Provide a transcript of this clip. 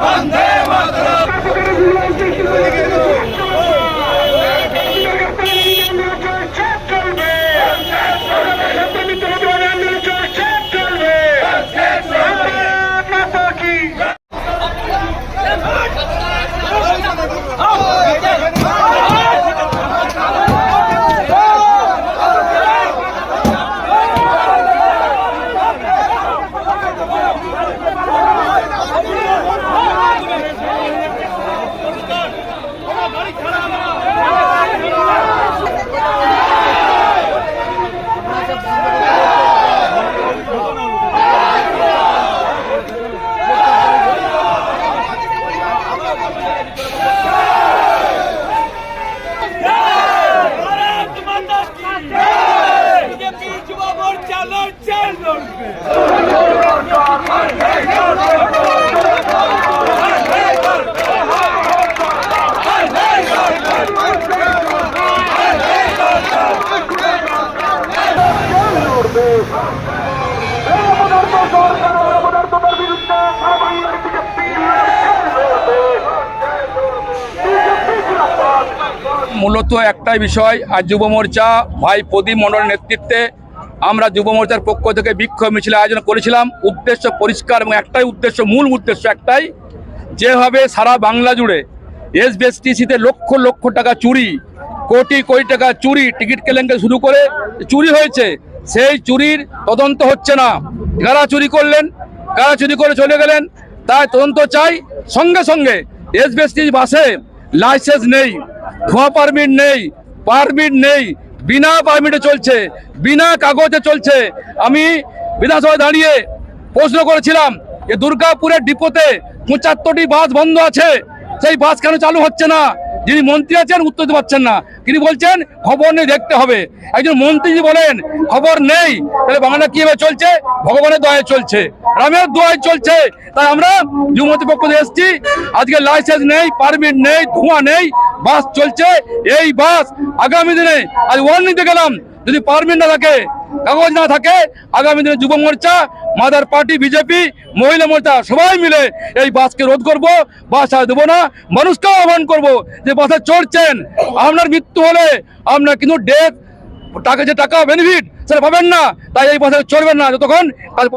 বন্দে মাতরম মূলত একটাই বিষয় আর যুব মোর্চা ভাই প্রদীপ মণ্ডলের নেতৃত্বে আমরা যুব মোর্চার পক্ষ থেকে বিক্ষোভ মিছিল আয়োজন করেছিলাম। উদ্দেশ্য পরিষ্কার এবং একটাই উদ্দেশ্য, মূল উদ্দেশ্য একটাই, যেভাবে সারা বাংলা জুড়ে এসবিএসটিসিতে লক্ষ লক্ষ টাকা চুরি, কোটি কোটি টাকা চুরি, টিকিট কেলেঙ্কারি শুরু করে চুরি হয়েছে। সেই চুরির তদন্ত হচ্ছে না। কারা চুরি করলেন? কারা চুরি করে চলে গেলেন? তাই তদন্ত চাই। সঙ্গে সঙ্গে এসবিএসটি বাসে লাইসেন্স নেই। ধোঁয়া পারমিট নেই পারমিট নেই, বিনা পারমিটে চলছে, বিনা কাগজে চলছে। আমি বিধানসভায় দাঁড়িয়ে প্রশ্ন করেছিলাম যে দুর্গাপুরের ডিপোতে পঁচাত্তরটি বাস বন্ধ আছে, সেই বাস কেন চালু হচ্ছে না? যিনি মন্ত্রী আছেন উত্তর দিতে পারছেন না। তিনি বলছেন, খবর নেই দেখতে হবে। একজন মন্ত্রী যদি বলেন, খবর নেই, তাহলে বাংলা কীভাবে চলছে? ভগবানের দয়ায় চলছে। রামের দোয়ায় চলছে। তাই আমরা যুবতী পক্ষ থেকে এসেছি। আজকে লাইসেন্স নেই পারমিট নেই, ধোঁয়া নেই, বাস চলছে। এই বাস আগামী দিনে, আজ ওয়ার্নিং দিতে গেলাম, যদি পারমিট না থাকে কাগজ না থাকে, আগামী দিনে যুব মোর্চা, মাদার পার্টি, বিজেপি, মহিলা মোর্চা, সবাই মিলে এই বাসকে রোধ করব, বাস আর দেবো না, মানুষকেও আহ্বান করব যে বাসে চড়ছেন, আপনার মৃত্যু হলে আপনার কিন্তু ডেথ টাকা যে টাকা বেনিফিট সেটা পাবেন না, তাই এই বাসে চড়বেন না, যতক্ষণ